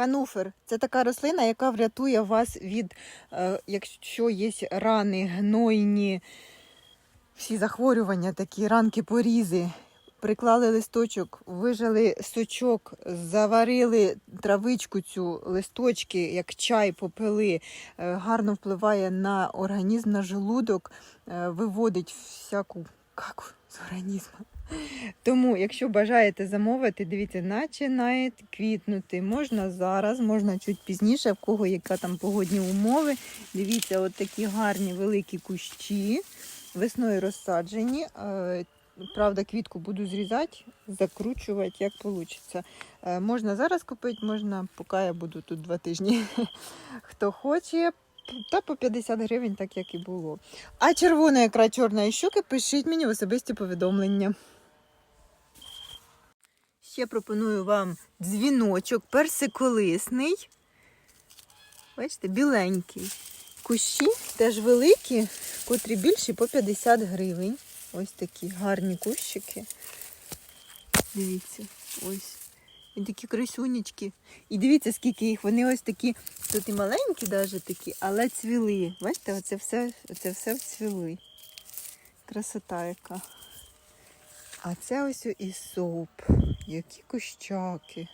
Кануфер це така рослина, яка врятує вас від, е, якщо є рани, гнойні, всі захворювання, такі ранки, порізи. Приклали листочок, вижали сочок, заварили травичку цю листочки, як чай попили, е, гарно впливає на організм, на желудок, е, виводить всяку каку з організму. Тому, якщо бажаєте замовити, дивіться, починає квітнути. Можна зараз, можна чуть пізніше, в кого яка там погодні умови. Дивіться, от такі гарні великі кущі, весною розсаджені. Е, Правда, квітку буду зрізати, закручувати, як вийде. Можна зараз купити, можна, поки я буду тут два тижні. Хто хоче, та по 50 гривень, так як і було. А червона ікра чорної щуки, пишіть мені в особисті повідомлення. Ще пропоную вам дзвіночок персиколисний. Бачите, біленький. Кущі теж великі, котрі більші по 50 гривень. Ось такі гарні кущики. Дивіться, ось. І такі красунечки. І дивіться, скільки їх. Вони ось такі, тут і маленькі навіть такі, але цвіли. Бачите, оце все, оце все цвіли. Красота яка. А це ось і соп. Які кущаки.